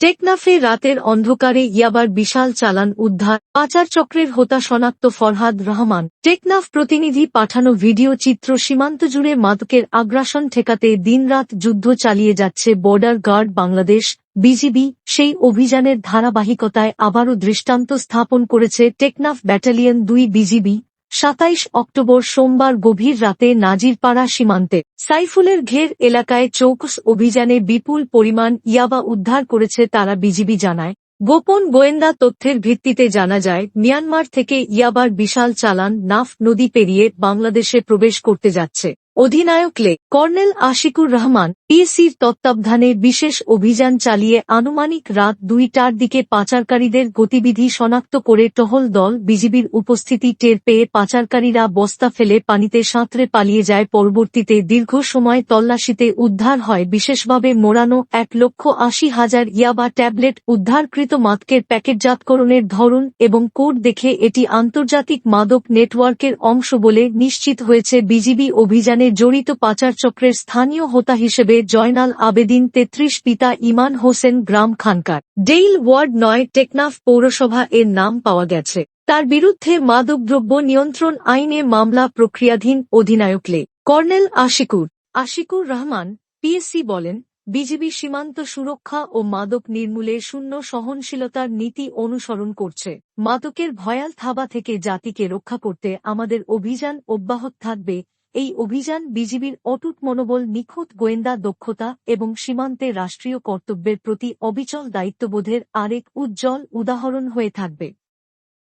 টেকনাফে রাতের অন্ধকারে ইয়াবার বিশাল চালান উদ্ধার, পাচার চক্রের হোতা শনাক্ত ফরহাদ রহমান। টেকনাফ প্রতিনিধি পাঠানো ভিডিও চিত্র সীমান্ত জুড়ে মাদকের আগ্রাসন ঠেকাতে দিনরাত যুদ্ধ চালিয়ে যাচ্ছে বর্ডার গার্ড বাংলাদেশ, বিজিবি। সেই অভিযানের ধারাবাহিকতায় আবারও দৃষ্টান্ত স্থাপন করেছে টেকনাফ ব্যাটালিয়ন দুই বিজিবি। সাতাইশ অক্টোবর সোমবার গভীর রাতে নাজিরপাড়া সীমান্তে সাইফুলের ঘের এলাকায় চৌকস অভিযানে বিপুল পরিমাণ ইয়াবা উদ্ধার করেছে তারা বিজিবি জানায়। গোপন গোয়েন্দা তথ্যের ভিত্তিতে জানা যায়, মিয়ানমার থেকে ইয়াবার বিশাল চালান নাফ নদী পেরিয়ে বাংলাদেশে প্রবেশ করতে যাচ্ছে। অধিনায়ক লে, কর্নেল আশিকুর রহমান পিএসির তত্ত্বাবধানে বিশেষ অভিযান চালিয়ে আনুমানিক রাত দুইটার দিকে পাচারকারীদের গতিবিধি শনাক্ত করে টহল দল বিজিবির উপস্থিতি টের পেয়ে পাচারকারীরা বস্তা ফেলে পানিতে সাঁতরে পালিয়ে যায়। পরবর্তীতে দীর্ঘ সময় তল্লাশিতে উদ্ধার হয়। বিশেষভাবে মোড়ানো এক লক্ষ আশি হাজার ইয়াবা ট্যাবলেট উদ্ধারকৃত মাদকের প্যাকেটজাতকরণের ধরন এবং কোড দেখে এটি আন্তর্জাতিক মাদক নেটওয়ার্কের অংশ বলে নিশ্চিত হয়েছে। বিজিবি অভিযানে জড়িত পাচার চক্রের স্থানীয় হোতা হিসেবে জয়নাল আবেদিন তেত্রিশ পিতা ইমান হোসেন গ্রাম খানকার। ডেইল ওয়ার্ড নয়, টেকনাফ পৌরসভা এর নাম পাওয়া গেছে। তার বিরুদ্ধে মাদকদ্রব্য নিয়ন্ত্রণ আইনে মামলা প্রক্রিয়াধীন অধিনায়ক লে। কর্নেল আশিকুর আশিকুর রহমান, পিএসসি বলেন, বিজিবি সীমান্ত সুরক্ষা ও মাদক নির্মূলে শূন্য সহনশীলতার নীতি অনুসরণ করছে। মাদকের ভয়াল থাবা থেকে জাতিকে রক্ষা করতে আমাদের অভিযান অব্যাহত থাকবে এই অভিযান বিজিবির অটুট মনোবল, নিখুঁত গোয়েন্দা দক্ষতা এবং সীমান্তে রাষ্ট্রীয় কর্তব্যের প্রতি অবিচল দায়িত্ববোধের আরেক উজ্জ্বল উদাহরণ হয়ে থাকবে।